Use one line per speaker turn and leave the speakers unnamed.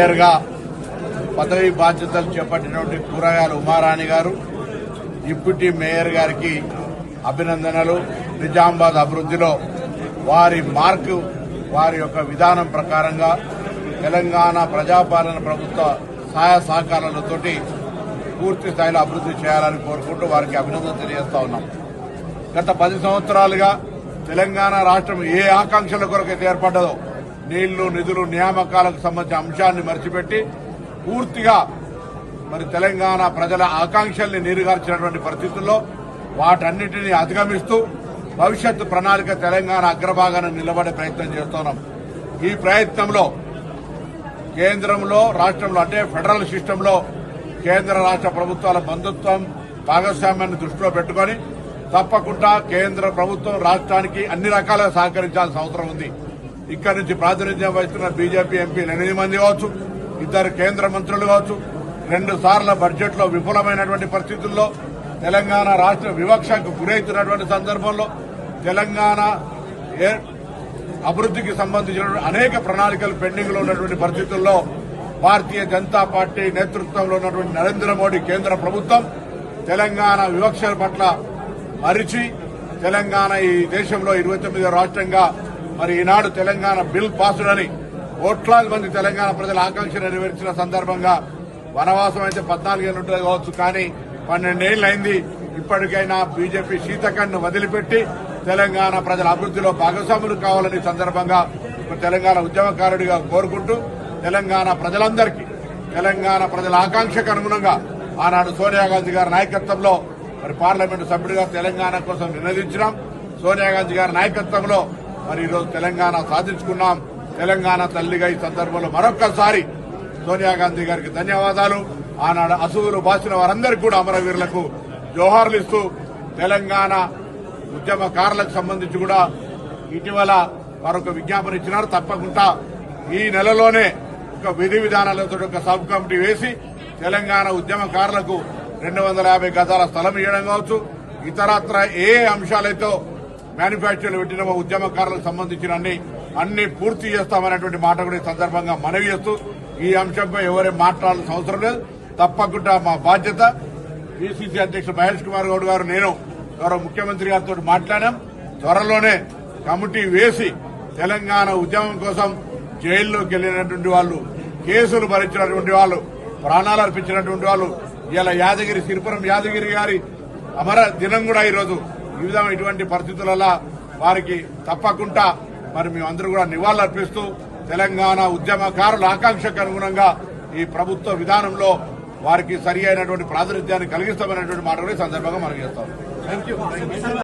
మేయర్గా పదవి బాధ్యతలు చేపట్టినటువంటి కూరగాయల ఉమారాణి గారు డిప్యూటీ మేయర్ గారికి అభినందనలు. నిజామాబాద్ అభివృద్ధిలో వారి మార్కు వారి యొక్క విధానం ప్రకారంగా తెలంగాణ ప్రజాపాలన ప్రభుత్వ సహాయ సహకారాలతోటి పూర్తి స్థాయిలో అభివృద్ధి చేయాలని కోరుకుంటూ వారికి అభినందన తెలియజేస్తా ఉన్నాం. గత పది సంవత్సరాలుగా తెలంగాణ రాష్ట్రం ఏ ఆకాంక్షల కొరకైతే ఏర్పడ్డదో నీళ్ళు నిధులు నియామకాలకు సంబంధించిన అంశాన్ని మర్చిపెట్టి పూర్తిగా మరి తెలంగాణ ప్రజల ఆకాంక్షల్ని నీరుగార్చినటువంటి పరిస్థితుల్లో వాటన్నిటిని అధిగమిస్తూ భవిష్యత్తు ప్రణాళిక తెలంగాణ అగ్రభాగాన నిలబడే ప్రయత్నం చేస్తున్నాం. ఈ ప్రయత్నంలో కేంద్రంలో రాష్ట్రంలో అంటే ఫెడరల్ సిస్టంలో కేంద్ర రాష్ట్ర ప్రభుత్వాల బంధుత్వం భాగస్వామ్యాన్ని దృష్టిలో పెట్టుకొని తప్పకుండా కేంద్ర ప్రభుత్వం రాష్ట్రానికి అన్ని రకాలుగా సహకరించాల్సిన అవసరం ఉంది. ఇక్కడి నుంచి ప్రాతినిధ్యం వహిస్తున్న బీజేపీ ఎంపీలు ఎనిమిది మంది కావచ్చు ఇద్దరు కేంద్ర మంత్రులు కావచ్చు రెండు సార్ల బడ్జెట్లో విఫలమైనటువంటి పరిస్థితుల్లో తెలంగాణ రాష్ట్ర వివక్షకు గురవుతున్నటువంటి సందర్భంలో తెలంగాణ ఏ- అభివృద్ధికి సంబంధించిన అనేక ప్రణాళికలు పెండింగ్లో ఉన్నటువంటి పరిస్థితుల్లో భారతీయ జనతా పార్టీ నేతృత్వంలో ఉన్నటువంటి నరేంద్ర మోడీ కేంద్ర ప్రభుత్వం తెలంగాణ వివక్ష పట్ల మరిచి తెలంగాణ ఈ దేశంలో ఇరవై తొమ్మిదో రాష్ట్రంగా మరి ఈనాడు తెలంగాణ బిల్ పాసుడని కోట్లాది మంది తెలంగాణ ప్రజల ఆకాంక్ష నెరవేర్చిన సందర్భంగా వనవాసం అయితే పద్నాలుగేళ్ళు ఉంటుంది కావచ్చు కానీ పన్నెండేళ్ళు అయింది ఇప్పటికైనా బీజేపీ శీతకన్ను వదిలిపెట్టి తెలంగాణ ప్రజల అభివృద్ధిలో భాగస్వాములు కావాలని సందర్భంగా తెలంగాణ ఉద్యమకారుడిగా కోరుకుంటూ తెలంగాణ ప్రజలందరికీ తెలంగాణ ప్రజల ఆకాంక్షకు అనుగుణంగా ఆనాడు సోనియా గాంధీ గారి నాయకత్వంలో మరి పార్లమెంటు సభ్యుడిగా తెలంగాణ కోసం నినదించినాం. సోనియా గాంధీ గారి నాయకత్వంలో మరి ఈరోజు తెలంగాణ సాధించుకున్నాం. తెలంగాణ తల్లిగా ఈ సందర్భంలో మరొక్కసారి సోనియా గాంధీ గారికి ధన్యవాదాలు. ఆనాడు అసూలు బాసిన వారందరికీ కూడా అమరవీరులకు జోహార్లు ఇస్తూ తెలంగాణ ఉద్యమకారులకు సంబంధించి కూడా ఇటీవల మరొక విజ్ఞాపన ఇచ్చినారు. తప్పకుండా ఈ నెలలోనే ఒక విధి విధానాలతో ఒక సబ్ కమిటీ వేసి తెలంగాణ ఉద్యమకారులకు రెండు వందల యాభై గజాల స్థలం ఇవ్వడం కావచ్చు. ఇతరత్ర ఏ అంశాలైతే మ్యానుఫ్యాక్చర్లు పెట్టిన ఉద్యమకారులకు సంబంధించిన అన్ని అన్ని పూర్తి చేస్తామనేటువంటి మాట కూడా ఈ సందర్భంగా మనవి చేస్తూ ఈ అంశంపై ఎవరే మాట్లాడాల్సిన అవసరం లేదు. తప్పకుండా మా బాధ్యత. పిసిసి అధ్యక్షుడు మహేష్ కుమార్ గౌడ్ గారు నేను గౌరవ ముఖ్యమంత్రి గారితో మాట్లాడాం. త్వరలోనే కమిటీ వేసి తెలంగాణ ఉద్యమం కోసం జైల్లోకి వెళ్ళినటువంటి వాళ్ళు కేసులు భరించినటువంటి వాళ్ళు ప్రాణాలు అర్పించినటువంటి వాళ్ళు ఇలా యాదగిరి సిరిపురం యాదగిరి గారి అమర దినం కూడా ఈరోజు ఈ విధంగా ఇటువంటి పరిస్థితులలో వారికి తప్పకుండా మరి మేమందరూ కూడా నివాళులు అర్పిస్తూ తెలంగాణ ఉద్యమకారుల ఆకాంక్షకు అనుగుణంగా ఈ ప్రభుత్వ విధానంలో వారికి సరి అయినటువంటి ప్రాతినిధ్యాన్ని కలిగిస్తామనేటువంటి మాట కూడా ఈ సందర్భంగా మనం చేస్తాం.